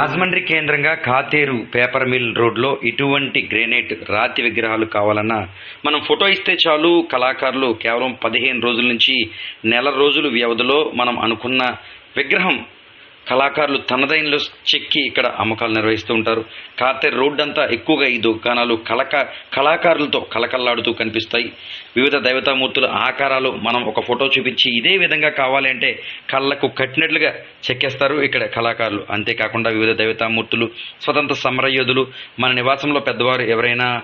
రాజమండ్రి కేంద్రంగా Katheru paper mill రోడ్లో ఇటువంటి గ్రేనైట్ రాతి విగ్రహాలు కావాలన్నా మనం ఫోటో ఇస్తే చాలు కళాకారులు కేవలం పదిహేను రోజుల నుంచి నెల రోజులు వ్యవధిలో మనం అనుకున్న విగ్రహం కళాకారులు తనదైనలో చెక్కి ఇక్కడ అమ్మకాలు నిర్వహిస్తూ ఉంటారు. కాతేరు రోడ్డు అంతా ఎక్కువగా ఈ దుకాణాలు కళకా కళాకారులతో కళకళలాడుతూ కనిపిస్తాయి. వివిధ దేవతామూర్తుల ఆకారాలు మనం ఒక ఫోటో చూపించి ఇదే విధంగా కావాలి అంటే కళ్ళకు కట్టినట్లుగా చెక్కేస్తారు ఇక్కడ కళాకారులు. అంతేకాకుండా వివిధ దేవతామూర్తులు స్వతంత్ర సమరయోధులు మన నివాసంలో పెద్దవారు ఎవరైనా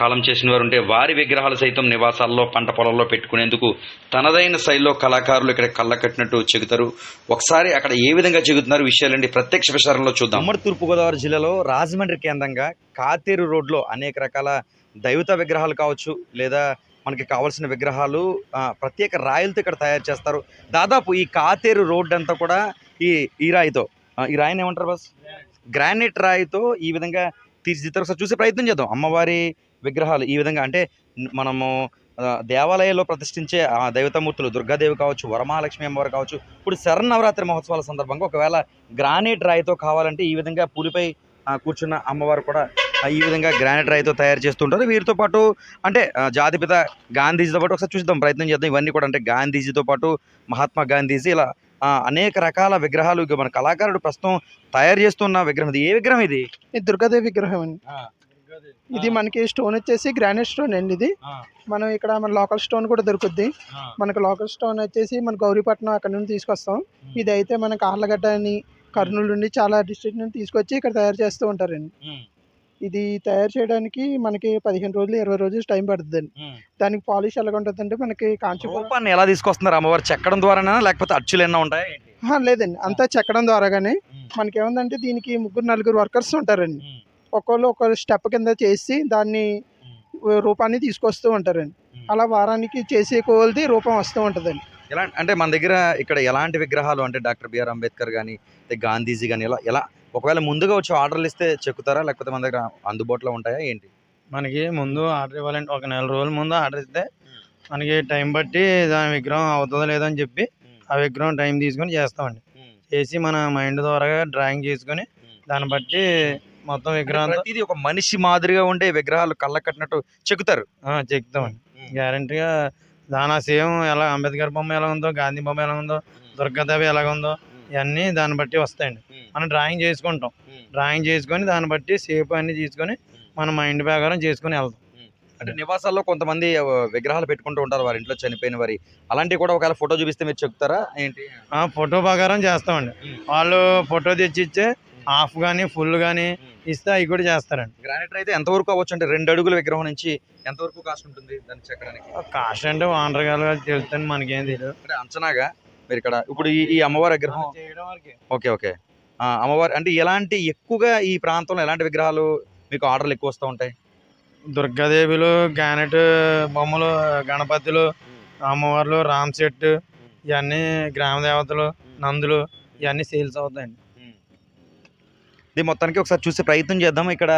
కాలం చేసిన వారు ఉంటే వారి విగ్రహాలు సైతం నివాసాల్లో పంట పొలాల్లో పెట్టుకునేందుకు తనదైన శైలిలో కళాకారులు ఇక్కడ కళ్ళ కట్టినట్టు చెగుతారు ఒకసారి అక్కడ ఏ విధంగా చెగుతున్నారు విషయాలండి? ప్రత్యక్ష విచారణలో చూద్దాం. ఉమ్మడి తూర్పుగోదావరి జిల్లాలో రాజమండ్రి కేంద్రంగా కాతేరు రోడ్లో అనేక రకాల దైవత విగ్రహాలు కావచ్చు లేదా మనకి కావాల్సిన విగ్రహాలు ప్రత్యేక రాయిలతో ఇక్కడ తయారు చేస్తారు. దాదాపు ఈ కాతేరు రోడ్ అంతా కూడా ఈ ఈ రాయితో ఈ రాయిని ఏమంటారు బస్ గ్రానైట్ రాయితో ఈ విధంగా తీర్చిదిద్దారు ఒకసారి చూసే ప్రయత్నం చేద్దాం. అమ్మవారి విగ్రహాలు ఈ విధంగా అంటే మనము దేవాలయాల్లో ప్రతిష్ఠించే ఆ దేవతామూర్తులు దుర్గాదేవి కావచ్చు వరమహాలక్ష్మి అమ్మవారు కావచ్చు ఇప్పుడు శరన్నవరాత్రి మహోత్సవాల సందర్భంగా ఒకవేళ గ్రానైట్ రాయితో కావాలంటే ఈ విధంగా పులిపై కూర్చున్న అమ్మవారు కూడా ఈ విధంగా గ్రానైట్ రాయితో తయారు చేస్తుంటారు వీరితో పాటు అంటే జాతిపిత గాంధీజీతో పాటు ఒకసారి చూద్దాం ప్రయత్నం చేద్దాం. ఇవన్నీ కూడా అంటే గాంధీజీతో పాటు మహాత్మా గాంధీజీ ఇలా అనేక రకాల విగ్రహాలు మన కళాకారుడు ప్రస్తుతం తయారు చేస్తున్న విగ్రహం ఇది. ఏ విగ్రహం ఇది? ఇది దుర్గాదేవి విగ్రహం అండి. ఇది మనకి స్టోన్ వచ్చేసి గ్రానైట్ స్టోన్ అండి ఇది. మనం ఇక్కడ మన లోకల్ స్టోన్ కూడా దొరుకుద్ది. మనకు లోకల్ స్టోన్ వచ్చేసి మన గౌరీపట్నం అక్కడ నుండి తీసుకొస్తాం. ఇది అయితే మనకి ఆర్లగడ్డ అని కర్నూలు నుండి చాలా డిస్ట్రిక్ట్ నుండి తీసుకొచ్చి ఇక్కడ తయారు చేస్తూ ఉంటారండి. ఇది తయారు చేయడానికి మనకి పదిహేను రోజులు ఇరవై రోజులు టైం పడుతుందండి. దానికి పాలిష్ ఎలాగ ఉంటుందంటే మనకి కాంచీపురం ఎలా తీసుకొస్తున్నారు అమ్మవారు? చెక్కడం ద్వారానా లేకపోతే అచ్చులు ఎన్నో ఉంటాయా లేదండి. అంతా చెక్కడం ద్వారాగానే మనకి ఏముందంటే దీనికి ముగ్గురు నలుగురు వర్కర్స్ ఉంటారండి. ఒక్కొక్కరు ఒక స్టెప్ కింద చేసి దాన్ని రూపాన్ని తీసుకొస్తూ ఉంటారండి. అలా వారానికి చేసే కోల్ది రూపం వస్తూ ఉంటుందండి. ఎలా అంటే మన దగ్గర ఇక్కడ ఎలాంటి విగ్రహాలు అంటే డాక్టర్ బిఆర్ అంబేద్కర్ కానీ గాంధీజీ కానీ ఎలా ఎలా ఒకవేళ ముందుగా వచ్చి ఆర్డర్లు ఇస్తే చెక్కుతారా? లేకపోతే మన దగ్గర అందుబాటులో ఉంటాయా ఏంటి? మనకి ముందు ఆర్డర్ ఇవ్వాలంటే ఒక నెల రోజుల ముందు ఆర్డర్ ఇస్తే మనకి టైం బట్టి దాని విగ్రహం అవుతుందో లేదో అని చెప్పి ఆ విగ్రహం టైం తీసుకొని చేస్తామండి. చేసి మన మైండ్ ద్వారా డ్రాయింగ్ చేసుకొని దాన్ని బట్టి మొత్తం విగ్రహం ప్రతిదీ ఒక మనిషి మాదిరిగా ఉండే విగ్రహాలు కళ్ళ కట్టినట్టు చెక్కుతారు చెక్తామండి గ్యారంటీగా దాని సేమ్ ఎలా అంబేద్కర్ బొమ్మ ఎలా ఉందో గాంధీ బొమ్మ ఎలా ఉందో దుర్గాదేవి ఎలా ఉందో ఇవన్నీ దాన్ని బట్టి వస్తాయండి. మనం డ్రాయింగ్ చేసుకుంటాం. డ్రాయింగ్ చేసుకొని దాన్ని బట్టి షేప్ అన్ని తీసుకొని మన మైండ్ ప్రకారం చేసుకొని వెళ్తాం. అంటే నివాసాల్లో కొంతమంది విగ్రహాలు పెట్టుకుంటూ ఉంటారు వారి ఇంట్లో చనిపోయిన వారి. అలాంటివి కూడా ఒకవేళ ఫోటో చూపిస్తే మీరు చెప్తారా ఏంటి? ఆ ఫోటో ప్రకారం చేస్తామండి. వాళ్ళు ఫోటో తెచ్చి ఇచ్చే హాఫ్ కానీ ఫుల్ కానీ ఇస్తే అవి కూడా చేస్తారండి. గ్రానైట్ అయితే ఎంతవరకు అవ్వచ్చు అంటే రెండు అడుగుల విగ్రహం నుంచి ఎంతవరకు కాస్ట్ ఉంటుంది దాన్ని చెక్కడానికి కాస్ట్ అంటే వానర్ గారు తెలుస్తుంది మనకేం తెలియదు అంటే అంచనాగా మీరు ఇక్కడ ఇప్పుడు ఈ ఈ అమ్మవారి విగ్రహం ఓకే ఓకే. అమ్మవారి అంటే ఎలాంటి ఎక్కువగా ఈ ప్రాంతంలో ఎలాంటి విగ్రహాలు మీకు ఆర్డర్లు ఎక్కువ వస్తూ ఉంటాయి? దుర్గాదేవిలు గ్రానైట్ బొమ్మలు గణపతులు అమ్మవార్లు రామ్ చెట్టు ఇవన్నీ గ్రామ దేవతలు నందులు ఇవన్నీ సేల్స్ అవుతాయండి. ఇది మొత్తానికి ఒకసారి చూసే ప్రయత్నం చేద్దాం. ఇక్కడ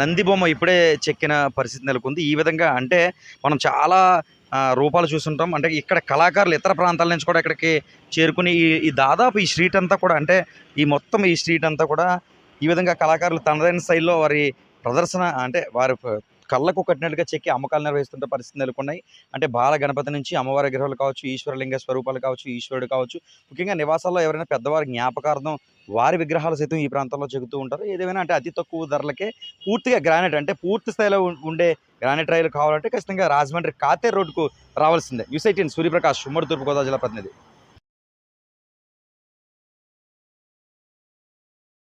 నంది బొమ్మ ఇప్పుడే చెక్కిన పరిస్థితి నెలకొంది. ఈ విధంగా అంటే మనం చాలా రూపాలు చూస్తుంటాం. అంటే ఇక్కడ కళాకారులు ఇతర ప్రాంతాల నుంచి కూడా ఇక్కడికి చేరుకుని ఈ ఈ దాదాపు ఈ స్ట్రీట్ అంతా కూడా అంటే ఈ మొత్తం ఈ స్ట్రీట్ అంతా కూడా ఈ విధంగా కళాకారులు తనదైన శైలిలో వారి ప్రదర్శన అంటే వారి కళ్ళకు కట్టినట్టుగా చెక్కి అమ్మకాలు నిర్వహిస్తుంటే పరిస్థితి నెలకొన్నాయి. అంటే బాల గణపతి నుంచి అమ్మవారి విగ్రహాలు కావచ్చు ఈశ్వరలింగ స్వరూపాలు కావచ్చు ఈశ్వరుడు కావచ్చు ముఖ్యంగా నివాసాల్లో ఎవరైనా పెద్దవారి జ్ఞాపకార్థం వారి విగ్రహాలు సైతం ఈ ప్రాంతంలో చెగుతూ ఉంటారు. ఏదేమైనా అంటే అతి తక్కువ ధరలకే పూర్తిగా గ్రానైట్ అంటే పూర్తి స్థాయిలో ఉండే గ్రానైట్ రైలు కావాలంటే ఖచ్చితంగా రాజమండ్రి కాతే రోడ్డుకు రావాల్సిందే. యూసైటీన్ సూర్యప్రకాష్ ఉమ్మడి తూర్పుగోదావరి జిల్లా ప్రతినిధి.